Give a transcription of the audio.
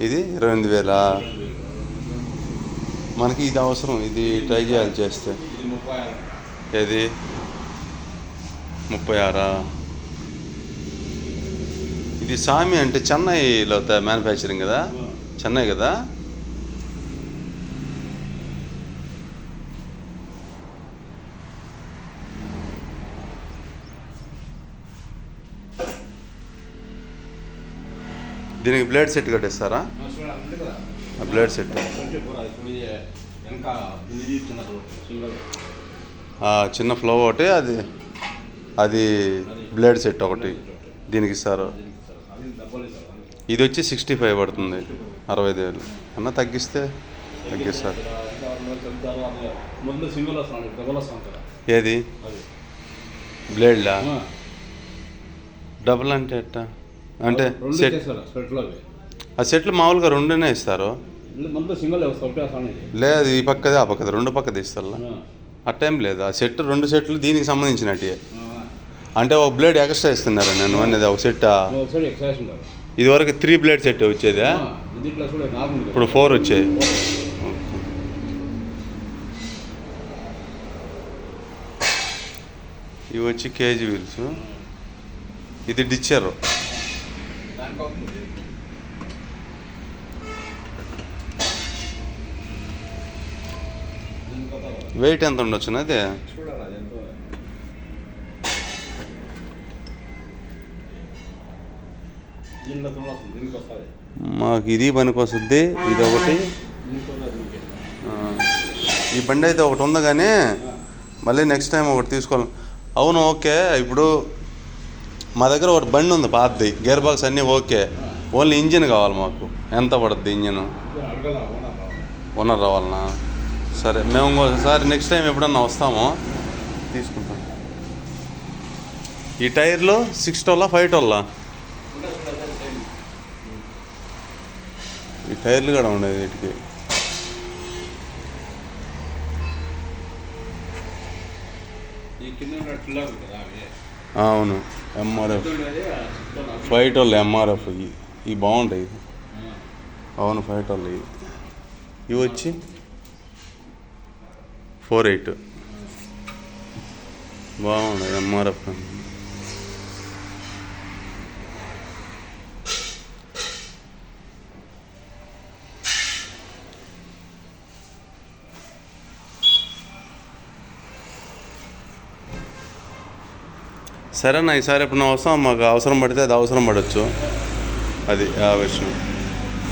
ఇది ఇరవై ఎనిమిది వేలా? మనకి ఇది అవసరం ఇది ట్రై చేయాలి చేస్తే. ఏది? ముప్పై ఆరా? ఇది సామి అంటే చెన్నైలో మ్యానుఫ్యాక్చరింగ్ కదా? చెన్నై కదా? దీనికి బ్లేడ్ సెట్ కట్టేస్తారా? Blade set. చిన్న ఫ్లో ఒకటి అది అది బ్లేడ్ సెట్ ఒకటి దీనికి ఇస్తారు. ఇది వచ్చి సిక్స్టీ ఫైవ్ పడుతుంది అరవై ఐదు వేలు. అన్న తగ్గిస్తే తగ్గిస్తారు. ఏది? బ్లేడ్లా? డబుల్ అంటే ఎట్టా? అంటే సెట్ ఆ సెట్లు మామూలుగా రెండునే ఇస్తారు. ఇది లేదు ఈ పక్కది ఆ పక్కది రెండు పక్కది ఇస్తారు ఆ. టైం లేదు. ఆ సెట్ రెండు సెట్లు దీనికి సంబంధించినట్టు అంటే ఒక బ్లేడ్ ఎక్స్ట్రా ఇస్తున్నారు నేను అనేది ఒక సెట్ ఉంటారు ఇదివరకు త్రీ బ్లేడ్ సెట్ వచ్చేదా? ఇప్పుడు ఫోర్ వచ్చాయి. ఇవి వచ్చి కేజీ వీల్స్. ఇది డిచ్చర్. వెయిట్ ఎంత ఉండొచ్చు అది మాకు ఇది పనికొస్తుంది ఇది ఒకటి. ఈ బండి అయితే ఒకటి ఉంది కానీ మళ్ళీ నెక్స్ట్ టైం ఒకటి తీసుకోవాలి. అవును ఓకే. ఇప్పుడు మా దగ్గర ఒకటి బండి ఉంది పాతది. గేర్ బాక్స్ అన్నీ ఓకే. ఓన్లీ ఇంజిన్ కావాలి మాకు. ఎంత పడుద్ది ఇంజిన్? ఓనర్ రావాలనా? సరే మేము ఇంకోసారి నెక్స్ట్ టైం ఎప్పుడన్నా వస్తాము తీసుకుంటాం. ఈ టైర్లు సిక్స్ టోల్లా ఫైవ్ టోల్లా ఈ టైర్లు కూడా ఉండేది వీటికి. ఈ కింద అవును ఎంఆర్ఎఫ్ ఫైట్ ఆ ఫైవ్ టోల్ ఎంఆర్ఎఫ్ ఇవి ఇవి బాగుంటాయి. అవును ఫైవ్ టోల్ ఇవి. ఇవి వచ్చి ఫోర్ ఎయిట్ బాగున్నాయి ఎంఆర్ఎఫ్ సరేనా ఈసారి ఎప్పుడు అవసరం? మాకు అవసరం పడితే అది అవసరం పడవచ్చు అది ఆ విషయం.